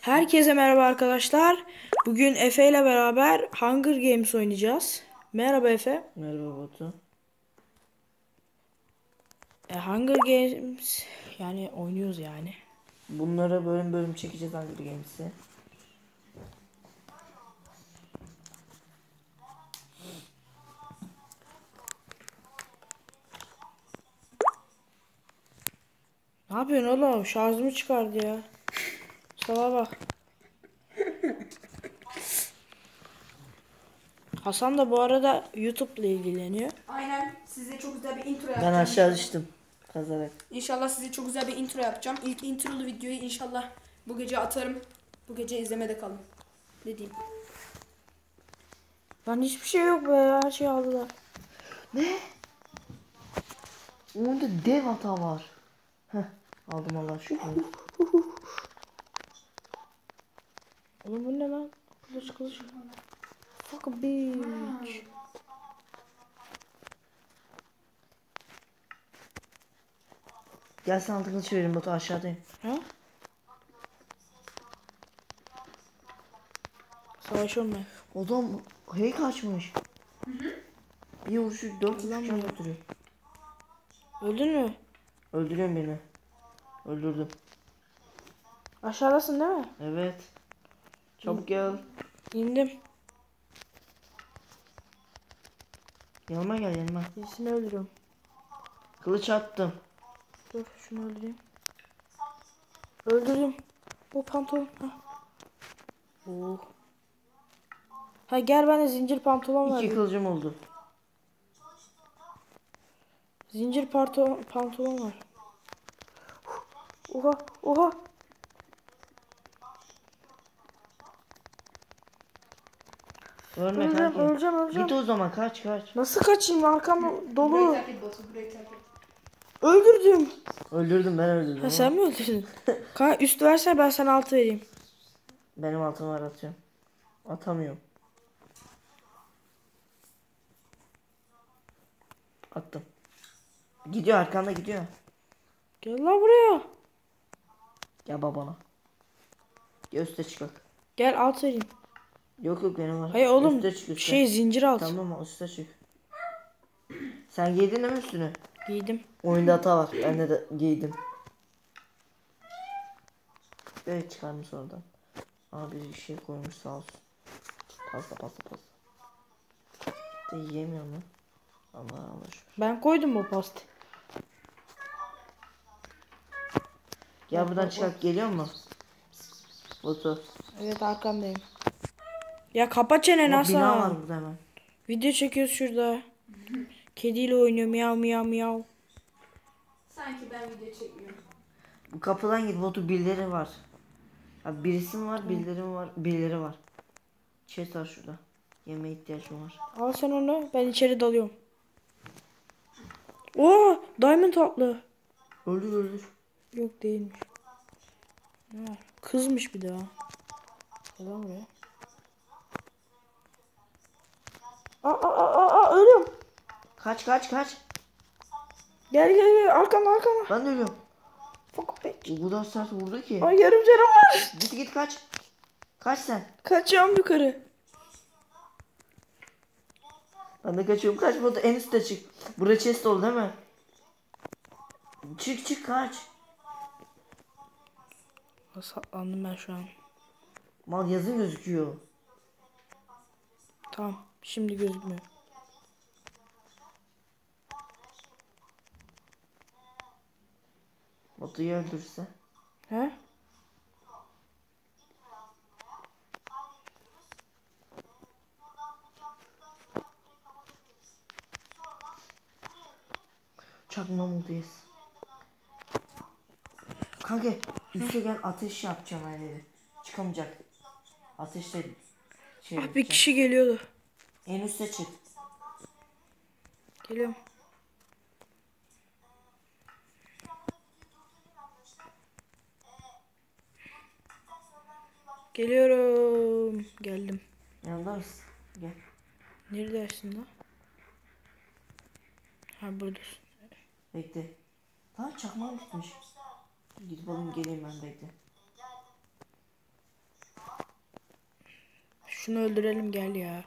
Herkese merhaba arkadaşlar. Bugün Efe ile beraber Hunger Games oynayacağız. Merhaba Efe. Merhaba Batu. E, Hunger Games yani oynuyoruz yani. Bunlara bölüm bölüm çekeceğiz Hunger Games'i. Ne yapıyorsun oğlum? Şarjımı çıkardı ya. Sabah bak. Hasan da bu arada YouTube ile ilgileniyor. Aynen size çok güzel bir intro Ben yapacağım. aşağı düştüm. Kazarak. İnşallah size çok güzel bir intro yapacağım. İlk introlu videoyu inşallah bu gece atarım. Bu gece izlemede kalın. Ne diyeyim? Lan hiçbir şey yok be her şey aldılar. Onda dev hata var. Heh. Aldım Allah şükür. Oğlum bu ne lan? Kılıç kılıç. Fuck bitch. Gel sana kılıç vereyim Batu aşağıdayım. Ha? Savaş olmuyor. Adam hey kaçmış. Bir vuruşu dört Lan vuruşu can bu. götürüyor. Öldün mü? Öldürüyorum beni. Öldürdüm. Aşağıdasın değil mi? Evet. Çabuk gel. İndim. Yanıma gel yanıma. Birisini öldürüyorum. Kılıç attım. Dur şunu öldüreyim. Öldürdüm. Bu pantolon. Ha. Oh. Ha gel bana zincir pantolon İki ver. kılıcım oldu. Zincir pantolon, pantolon var. Oha oha. Ölme Öleceğim kanki. öleceğim öleceğim. Git o zaman kaç kaç. Nasıl kaçayım arkam Burayı dolu. terk et Batu, burayı terk et. Öldürdüm. Öldürdüm ben öldürdüm. Ha sen mi öldürdün? Kanka üst versen ben sana altı vereyim. Benim altım var atıyorum. Atamıyorum. Attım. Gidiyor arkanda gidiyor. Gel lan buraya. Gel babana. Gel üste çıkak. Gel alt vereyim. Yok yok benim var. Hayır oğlum Üste çık üste. şey zincir alt. Tamam üste çık. Sen giydin mi üstünü? Giydim. Oyunda hata var. Ben de, de giydim. Evet çıkarmış oradan. Abi bir şey koymuş sağ olsun. Pasta pasta pasta. De yiyemiyor mu? Allah Allah. Ben koydum o pastı. Gel buradan çıkak geliyor mu? Batu. Evet arkandayım. Ya kapa çeneni Bak, bina Hasan. var burada hemen. Video çekiyoruz şurada. Kediyle oynuyor miyav miyav miyav. Sanki ben video çekmiyorum. Bu kapıdan git Batu birileri var. Abi birisi mi var birileri mi var birileri var. Chest var şurada. Yemeğe ihtiyacım var. Al sen onu ben içeri dalıyorum. Oo diamond tatlı. Öldür öldür. Yok değilmiş. Ne var? Kızmış bir daha. Lan buraya. Aa, aa, aa, aa, ölüyorum. Kaç kaç kaç. Gel gel gel arkana arkana. Ben de ölüyorum. Fuck bitch. O kadar sert vurdu ki. Ay yarım canım var. Git git kaç. Kaç sen. Kaçıyorum yukarı. Ben de kaçıyorum. Kaç Batu en üstte çık. Buraya chest oldu değil mi? Çık çık kaç. Saklandım ben şu an. Mal yazın gözüküyor. Tamam. Şimdi gözükmüyor. Batu'yu öldürse. He? Oldu yes. Kanka üste gel ateş yapacağım hani. Çıkamayacak. Ateşle şey Ah bir kişi geliyordu. En üste çık. Geliyorum. Geliyorum. Geldim. Yanında mısın? Gel. Neredesin lan? Ha buradasın. Bekle. Lan çakmağım gitmiş. Gidip alayım geleyim ben bekle. Şunu öldürelim gel ya.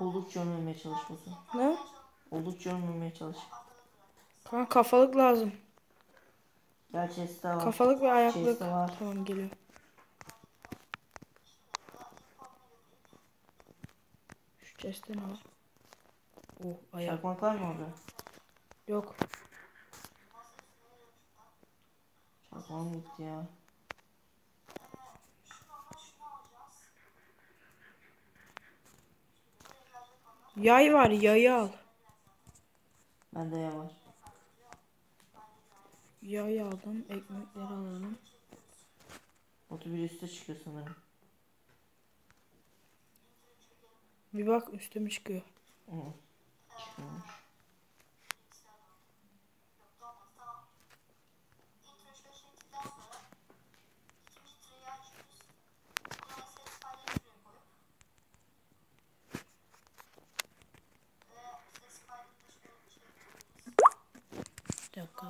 Oldukça ölmemeye çalış bakın. Ne? Oldukça ölmemeye çalış. Kanka kafalık lazım. Gel chest'te var. Kafalık ve ayaklık. Var. Tamam geliyor. Chest'te ne var? Oh ayak. Çakmak var mı orada? Yok. Çakmağım gitti ya. Yay var yayı al. Bende ya var. Yay aldım. Ekmekleri alalım. Otu bir üste çıkıyor sanırım. Bir bak üstüme çıkıyor. Hı. Bir dakika.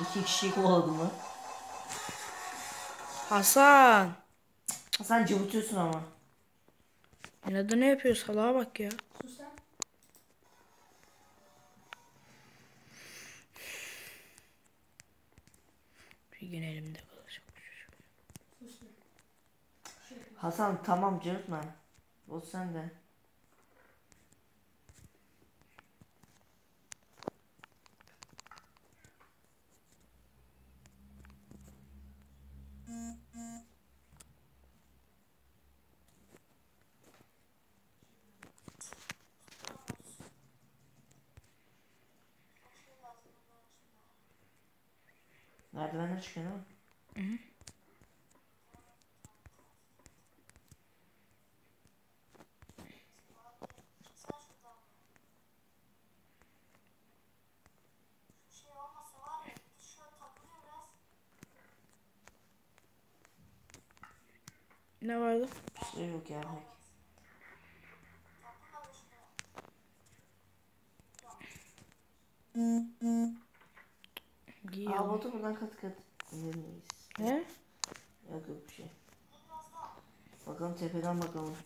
İki kişiyi kovaladım lan. Hasan. Sen cıvıtıyorsun ama. Yine de ne yapıyor salağa bak ya. Sus. Bir gün elimde kalacak. Sus lan. Hasan tamam cıvıtma. O sen de. Merdivenden çıkıyor değil mi? Ne vardı? Bir şey yok ya pek. Aa botu buradan kat kat. İnemeyiz. Ne? Yok yok bir şey. Bakalım tepeden bakalım.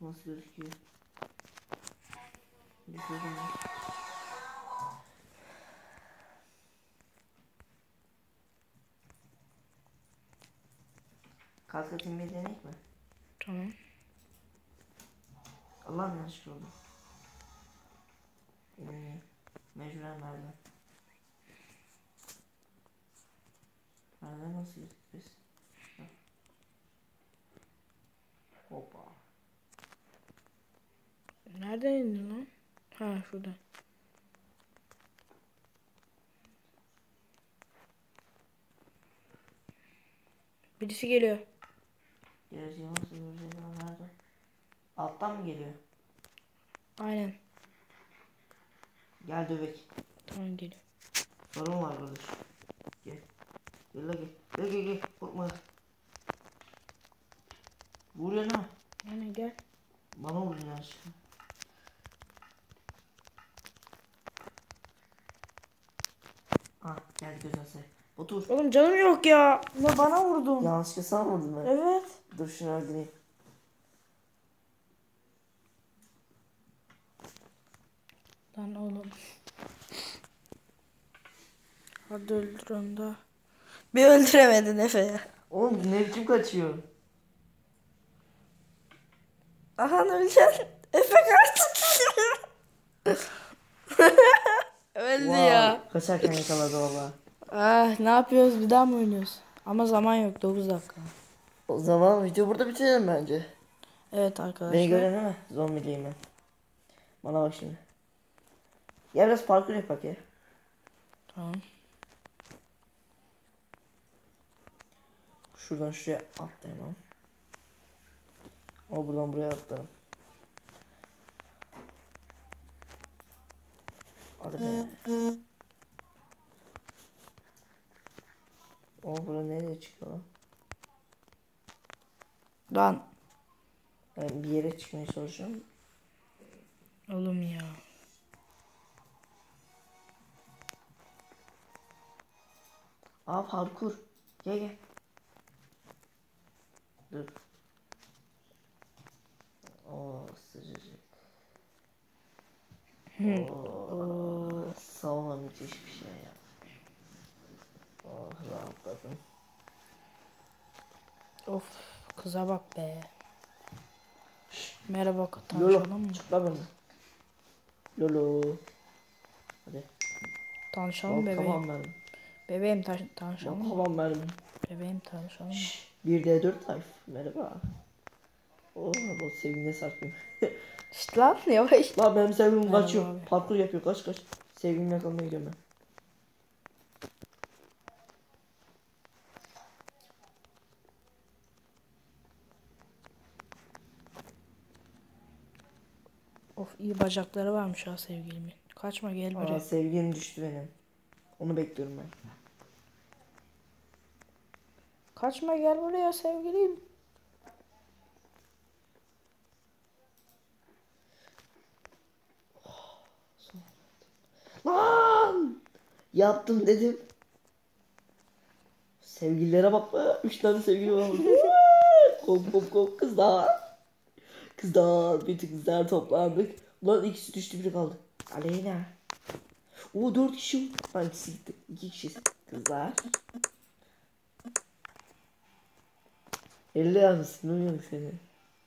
Nasıl gözüküyor. Düşürdüm mü? Kat kat inmeyi denek mi? Tamam. Allah'ım yanlış oldu. İnemiyor. Mecburen merdiven. Merdiven nasıl? Heh. Hoppa. Nereden indin lan? Ha şuradan. Birisi geliyor. Geleceği nasıl göreceğiz ya nerede? Alttan mı geliyor? Aynen. Gel dövek. Tamam geliyor. Sorun var kardeş. Gel. Gel la gel. Gel gel gel. Korkma. Vuruyor ne? Aynen gel. Bana vuruyor yanlışlıkla. Ah gel güzel say. Otur. Oğlum canım yok ya. Ne bana vurdun. Yanlışlıkla sana vurdum ben. Evet. Dur şunu öldüreyim. Lan oğlum. Hadi öldür onu da. Bir öldüremedin Efe ya. Oğlum ne biçim kaçıyor? Aha öleceksin. Efe kaç. Öldü Wow, ya. Kaçarken yakaladı valla. Ah ne yapıyoruz bir daha mı oynuyoruz? Ama zaman yok 9 dakika. O zaman video burada bitirelim bence. Evet arkadaşlar. Beni gören mi? Zombiliyim ben. Bana bak şimdi. Ya biraz parkur yapak ya. Tamam. Şuradan şuraya atlayamam. O buradan buraya atlarım. Hadi be. O bura nereye çıkıyor lan? Lan Ben bir yere çıkmaya çalışıyorum. oğlum ya. Aa parkur. Gel gel. Dur. Oo sıcacık. Oo, sauna müthiş bir şey ya. Oh rahatladım. Of kıza bak be. Merhaba Lolo tanışalım mı? çıkla beni. Lolo. Hadi. Tanışalım Bak bebeğim. kafam benim. Bebeğim ta- tanışalım Bak kafam benim. Bebeğim tanışalım mı? 1D4 life. Merhaba. Oh bak sevgine sarkayım. İşte lan yavaş. Lan benim sevgilim kaçıyor. abi. Parkur yapıyor kaç kaç. Sevgilimi yakalamaya gidiyorum ben. Of iyi bacakları varmış ha sevgilimin. Kaçma gel buraya. Aa sevgilim düştü benim. Onu bekliyorum ben. Kaçma gel buraya sevgilim. Lan! Yaptım dedim. Sevgililere bak. Üç tane sevgili var. kop kop kop kızlar. Kızlar. Bütün kızlar toplandık. Ulan ikisi düştü biri kaldı. Aleyna. O dört kişi. Lan ikisi gitti. İki kişi. Kızlar. Elle yazmışsın. Uyuyoruz seni.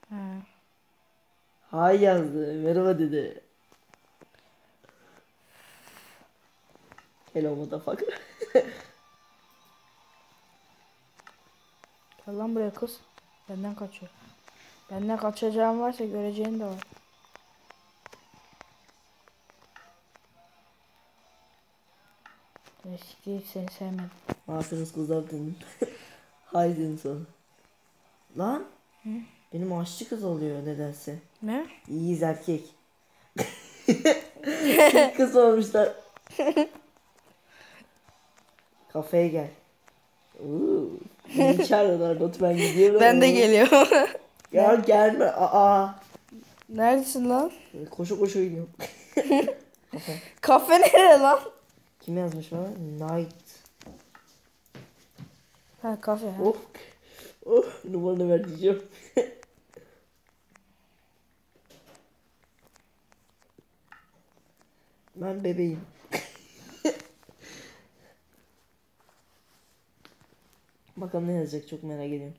Ha. Hay yazdı. Merhaba dedi. Hello motherfucker. Gel lan buraya kız. Benden kaçıyor. Benden kaçacağım varsa göreceğin de var. Eski seni sevmedim. Aferin kızlar dedim. Hay dedim Lan. Benim aşçı kız oluyor nedense. Ne? İyiyiz erkek. kız olmuşlar. Kafeye gel. Uuu. Beni çağırıyorlar Batu ben gidiyorum. Ben de geliyorum. Gel gelme. Aa. Neredesin lan? Koşu koşu gidiyorum. Kafe nerede lan? Kim yazmış bana? Night. Ha kafe ha. Oh. Oh. Numaranı ver diyeceğim. ben bebeğim. Bakalım ne yazacak çok merak ediyorum.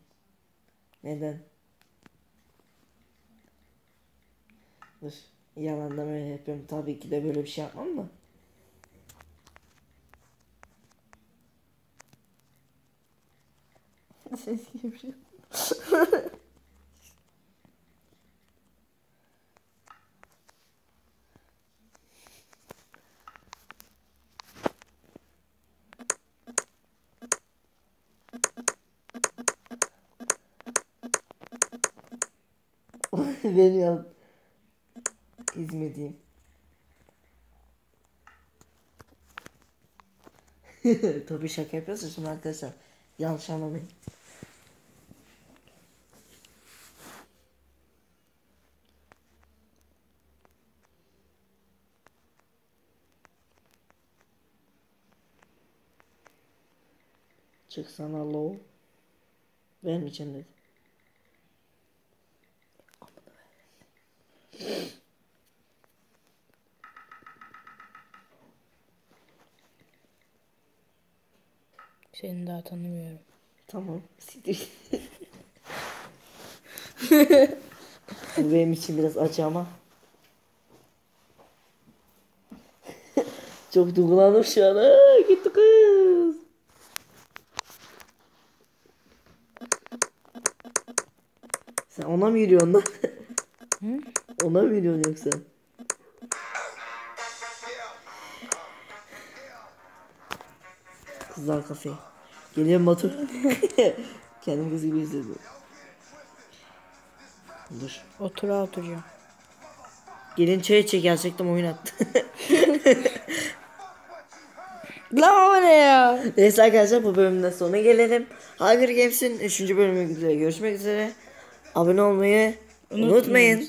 Neden? Dur. Yalandan öyle yapıyorum. Tabii ki de böyle bir şey yapmam da. Ses gibi. Beni yaz. İzmediğim. Tabii şaka yapıyorsun arkadaşlar. Yanlış anlamayın. Çıksana low. Vermeyeceğim dedi. Seni daha tanımıyorum. Tamam. Siktir. Bu benim için biraz acı ama. Çok duygulandım şu an. Aa, gitti kız. Sen ona mı yürüyorsun lan? ona mı yürüyorsun yoksa? Kızlar kafe. Geliyorum Batu. Kendim kız gibi izledim. Dur. Otura oturacağım. Gelin çay içe gerçekten oyun attı. Lan o ne ya? Neyse arkadaşlar bu bölümden sonra gelelim. Hunger Games'in 3. bölümünde görüşmek üzere. Abone olmayı unutmayın.